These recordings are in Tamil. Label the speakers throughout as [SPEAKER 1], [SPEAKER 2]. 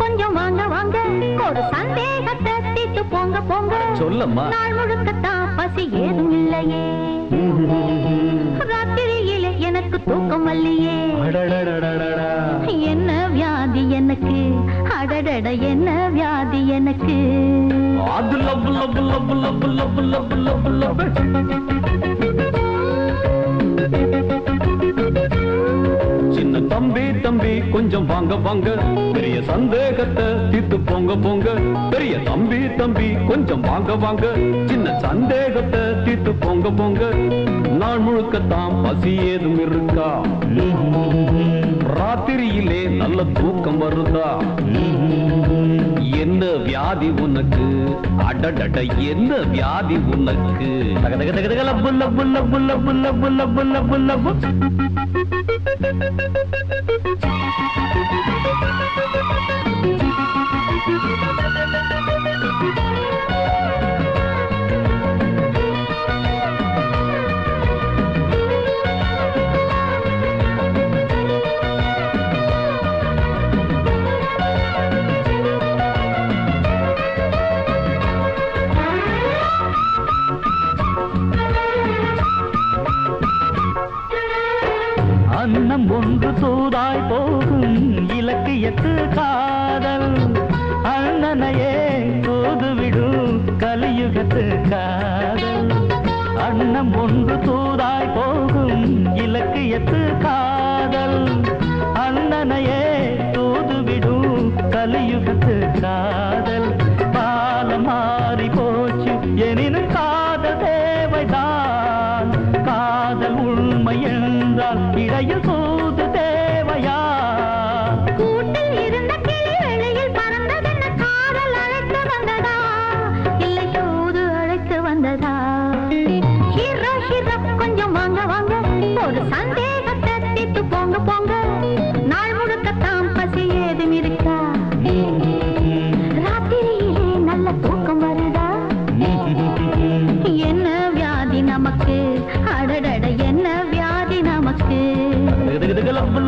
[SPEAKER 1] கொஞ்சம் வாங்க வாங்க. ஒரு சந்தேகத்தை தீர்த்து போங்க போங்க.
[SPEAKER 2] சொல்லம்மா.
[SPEAKER 1] நாள் முழுக்கத்தான் பசி ஏதும் இல்லையே. ராத்திரியிலே எனக்கு தூக்கம்
[SPEAKER 2] அடடடடடடா.
[SPEAKER 1] என்ன வியாதி எனக்கு அடடட என்ன வியாதி எனக்கு
[SPEAKER 2] அது love love love love love love love love சின்ன தம்பி தம்பி கொஞ்சம் வாங்க வாங்க பெரிய சந்தேகத்தை தீர்த்து போங்க போங்க. பெரிய தம்பி தம்பி கொஞ்சம் வாங்க வாங்க. சின்ன சந்தேகத்தை தீர்த்து போங்க போங்க. நாள் முழுக்கத்தான் பசி ஏதும் இருக்கா? ராத்திரியிலே நல்ல தூக்கம் வருதா? என்ன வியாதி உனக்கு? அடடட என்ன வியாதி உனக்கு? தக தக தக தக லப்பு லப்பு லப்பு லப்பு லப்பு லப்பு லப்பு. லப்பு
[SPEAKER 3] Thank you. வண்ணம் ஒன்று தூதாய் போகும் இலக்கியத்து காதல். அண்ணனையே தூதுவிடும் கலியுகத்து காதல்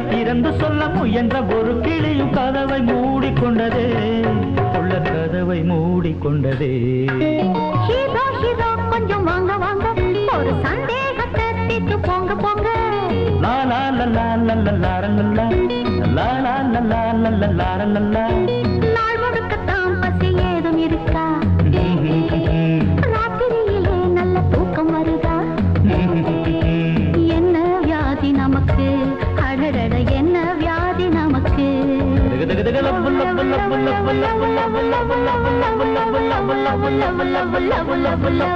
[SPEAKER 3] மனதை திறந்து சொல்ல முயன்ற ஒரு கிளியும் கதவை மூடிக்கொண்டதே உள்ள கதவை மூடிக்கொண்டதே
[SPEAKER 1] கொஞ்சம் வாங்க வாங்க ஒரு சந்தேகத்தை தீர்த்து போங்க போங்க
[SPEAKER 3] லா லா லா லா லா லா லா லா லா லா லா லா லா லா லா லா லா
[SPEAKER 1] நாள் முழுக்கத்தான் பசி ஏதும் இருக்கா
[SPEAKER 3] தக தக தக லப்பு லப்பு லப்பு லப்பு லப்பு லப்பு லப்பு லப்பு லப்பு லப்பு லப்பு லப்பு லப்பு